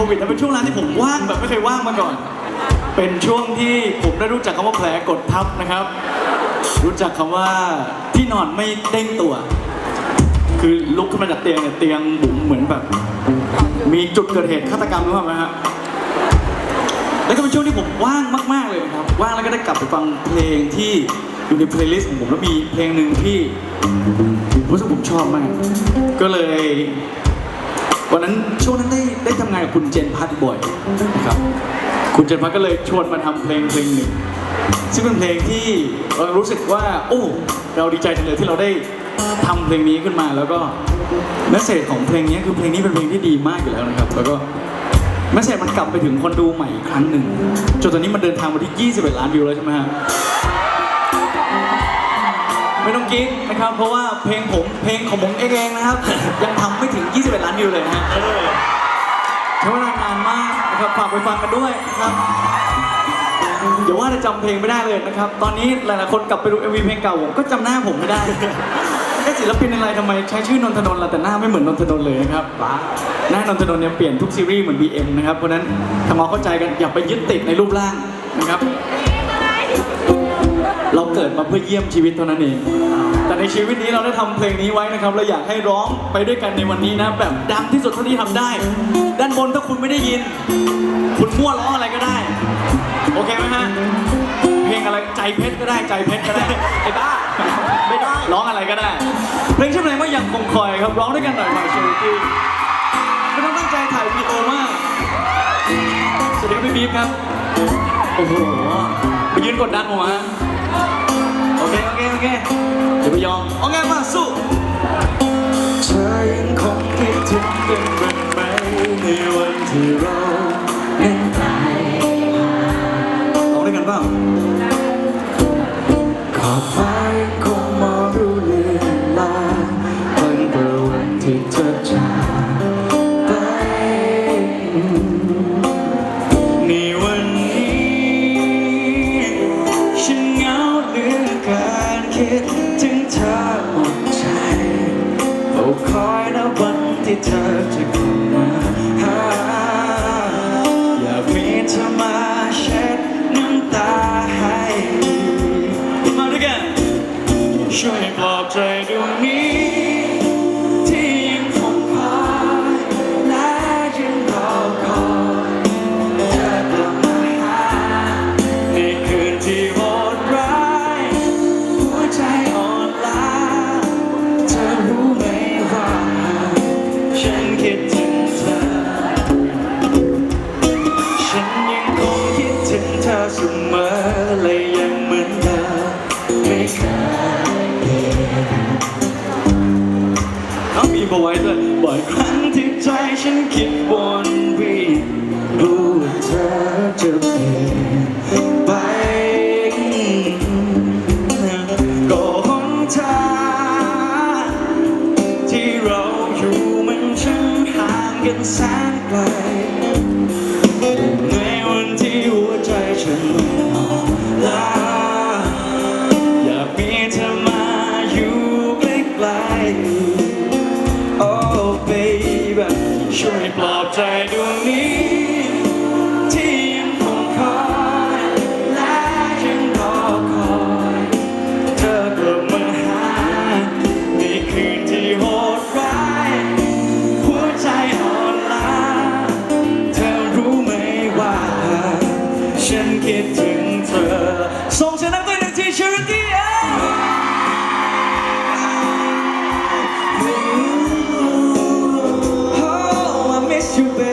ควิดนะเป็นช่วงเวลาที่ผมว่างแบบไม่เคยว่างมาก่อน เป็นช่วงที่ผมได้รู้จักคำว่าแผลกดทับนะครับ รู้จักคำว่าที่นอนไม่เด้งตัว คือลุกขึ้นมาจากเตียงเนี่ยเตียงบุ๋มเหมือนแบบ มีจุดเกิดเหตุฆาตกรรมหรือเปล่าฮะแล้วก็เป็นช่วงที่ผมว่างมาก ๆเลยนะครับ ว่างแล้วก็ได้กลับไปฟังเพลงที่อยู่ในเพลย์ลิสต์ของผมแล้วมีเพลงหนึ่งที่รู้สึกผมชอบมาก ก็เลย วันนั้นช่วงนั้นได้ได้ทำงานกับคุณเจนพัทบ่อยนะครับ คุณเจนพัทก็เลยชวนมาทำเพลงเพลงหนึ่ง ซึ่งเป็นเพลงที่เรารู้สึกว่า โอ้เราดีใจจังเลยที่เราได้ทำเพลงนี้ขึ้นมาแล้วก็เมสเซจของเพลงนี้คือเพลงนี้เป็นเพลงที่ดีมากอยู่แล้วนะครับ แล้วก็เมสเซจมันกลับไปถึงคนดูใหม่อีกครั้งหนึ่งจนตอนนี้มันเดินทางมาที่ 21 ล้านวิวแล้วใช่ไหมฮะ ไม่ต้องกิ๊กนะครับ เพราะว่าเพลงผมเพลงของผมเองนะครับ ยังทำไม่ถึง 21 ล้านวิวเลยนะฮะใช้เวลานานมากนะครับฝากไปฟังกันด้วยนะครับอย่าว่าจะจำเพลงไม่ได้เลยนะครับ ตอนนี้หลายๆคนกลับไปดู MV เพลงเก่าผมก็จำหน้าผมไม่ได้แค่ศิลปินอะไรทำไมใช้ชื่อนนทนนท์ล่ะแต่หน้าไม่เหมือนนนทนนท์เลยนะครับหน้านนทนนท์เนี่ยเปลี่ยนทุกซีรีส์เหมือน BM นะครับ เพราะฉะนั้นทำความเข้าใจกันอย่าไปยึดติดในรูปร่างนะครับ เราเกิดมาเพื่อเยี่ยมชีวิตเท่านั้นเอง แต่ในชีวิตนี้เราได้ทำเพลงนี้ไว้นะครับ เราอยากให้ร้องไปด้วยกันในวันนี้นะ แบบดังที่สุดเท่าที่ทำได้ ด้านบนถ้าคุณไม่ได้ยิน คุณมั่วร้องอะไรก็ได้ โอเคไหมฮะ เพลงอะไรใจเพชรก็ได้ใจเพชรก็ได้ ไอ้บ้า ไม่ได้ ร้องอะไรก็ได้ เพลงชื่อเพลงว่ายังคงคอยครับร้องด้วยกันหน่อยหน่อยเชอรี่ไม่ต้องตั้งใจถ่ายวีดีโอมากสวัสดีครับพี่บีฟครับ โอ้โห ยืนกดดันผมฮะโอเค โอเค โอเคเดี๋ยวไปยอมโอเคมาสู้ คิดถึงเธอหมดใจเฝ้าคอยนะวันที่เธอจะกลับมาหา ด ช่วยปลอบใจดวงนี้ ที่ยังคงคอยและยังรอคอย เธอกลับมาหาในคืนที่โหดร้าย หัวใจอ่อนล้าเธอรู้ไหมว่า ฉันคิดถึง que o